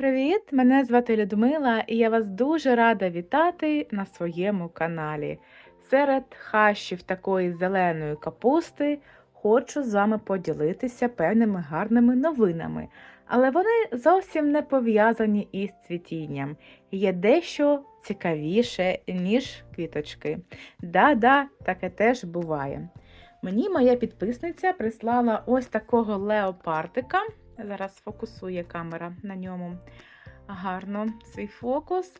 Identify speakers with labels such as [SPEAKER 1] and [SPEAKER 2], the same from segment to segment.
[SPEAKER 1] привіт! Мене звати Людмила, і я вас дуже рада вітати на своєму каналі. Серед хащів такої зеленої капусти хочу з вами поділитися певними гарними новинами, але вони зовсім не пов'язані із цвітінням. Є дещо цікавіше, ніж квіточки. Да-да, таке теж буває. Мені моя підписниця прислала ось такого леопардика. Зараз фокусує камера на ньому гарно свій фокус.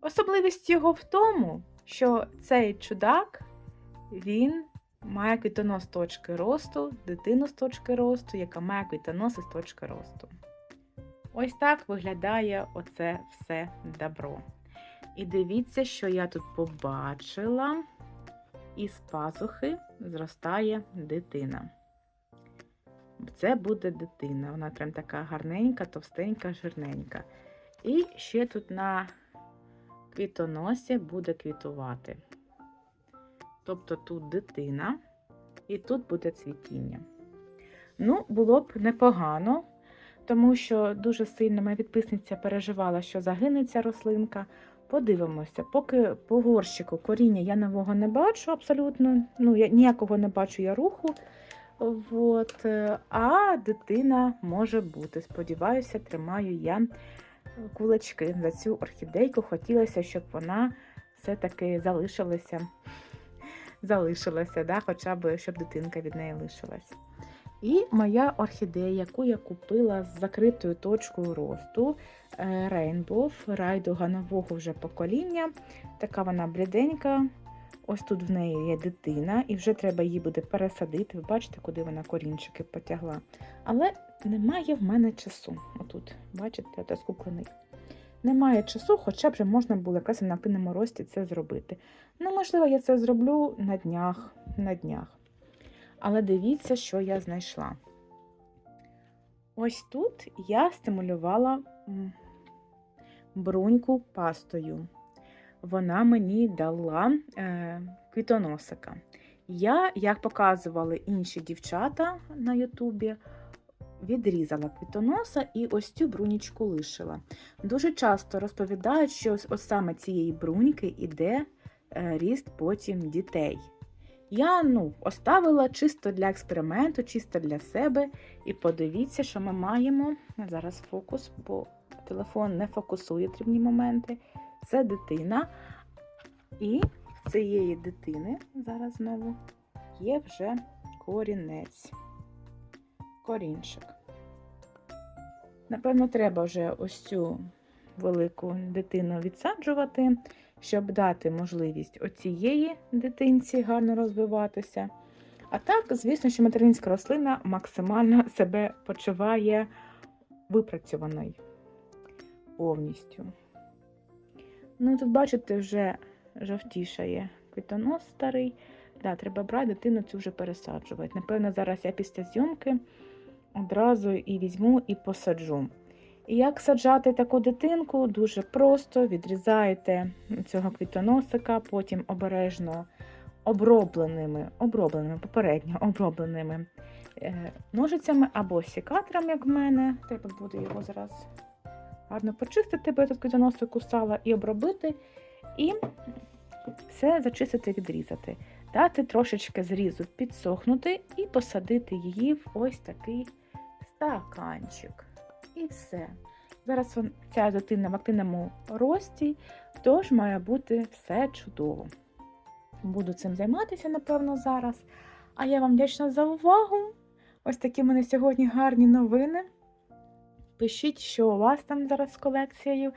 [SPEAKER 1] Особливість його в тому, що цей чудак він має квітонос з точки росту, дитину з точки росту, яка має квітоноси з точки росту. Ось так виглядає оце все добро. І дивіться, що я тут побачила. Із пазухи зростає дитина. Це буде дитина. Вона прям така гарненька, товстенька, жирненька. І ще тут на квітоносі буде квітувати. Тобто тут дитина, і тут буде цвітіння. Ну, було б непогано, тому що дуже сильно моя підписниця переживала, що загине ця рослинка. Подивимося, поки по горщику коріння я нового не бачу абсолютно. Ну, я ніякого не бачу я руху. От, е, а дитина може бути. Сподіваюся, тримаю я кулачки за цю орхідейку. Хотілося, щоб вона все-таки залишилася, залишилася, да? хоча б щоб дитинка від неї лишилась. І моя орхідея, яку я купила з закритою точкою росту е, Rainbow, райдуга нового вже покоління. Така вона бліденька. Ось тут в неї є дитина, і вже треба її буде пересадити. Ви бачите, куди вона корінчики потягла. Але немає в мене часу. Отут, бачите, це скуплений. Немає часу, хоча б вже можна було якраз на пинному рості це зробити. Ну, можливо, я це зроблю на днях. на днях. Але дивіться, що я знайшла. Ось тут я стимулювала бруньку пастою. Вона мені дала е, квітоносика. Я, як показували інші дівчата на Ютубі, відрізала квітоноса і ось цю брунічку лишила. Дуже часто розповідають, що ось, ось саме цієї бруньки іде е, ріст потім дітей. Я ну, оставила чисто для експерименту, чисто для себе. І подивіться, що ми маємо. Зараз фокус, бо телефон не фокусує дрібні моменти. Це дитина. І в цієї дитини, зараз знову, є вже корінець. Корінчик. Напевно, треба вже ось цю велику дитину відсаджувати щоб дати можливість оцієї дитинці гарно розвиватися. А так, звісно, що материнська рослина максимально себе почуває випрацьованою повністю. Ну, тут, бачите, вже жовтішає квітонос старий. Да, треба брати дитину цю вже пересаджувати. Напевно, зараз я після зйомки одразу і візьму і посаджу. І як саджати таку дитинку, дуже просто відрізаєте цього квітоносика, потім обережно обробленими, обробленими, попередньо обробленими е, ножицями або сікатором, як в мене. Треба буде його зараз гарно почистити, бо я тут квітоносик кусала, і обробити, і все зачистити, відрізати. Дати трошечки зрізу підсохнути і посадити її в ось такий стаканчик. І все. Зараз ця дитина в активному рості, тож має бути все чудово. Буду цим займатися, напевно, зараз. А я вам вдячна за увагу. Ось такі в мене сьогодні гарні новини. Пишіть, що у вас там зараз з колекцією.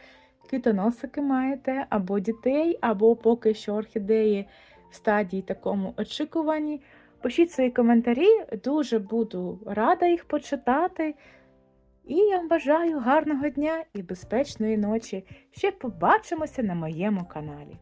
[SPEAKER 1] Квітоносики маєте, або дітей, або поки що орхідеї в стадії такому очікуванні. Пишіть свої коментарі, дуже буду рада їх почитати. І я вам бажаю гарного дня і безпечної ночі. Ще побачимося на моєму каналі.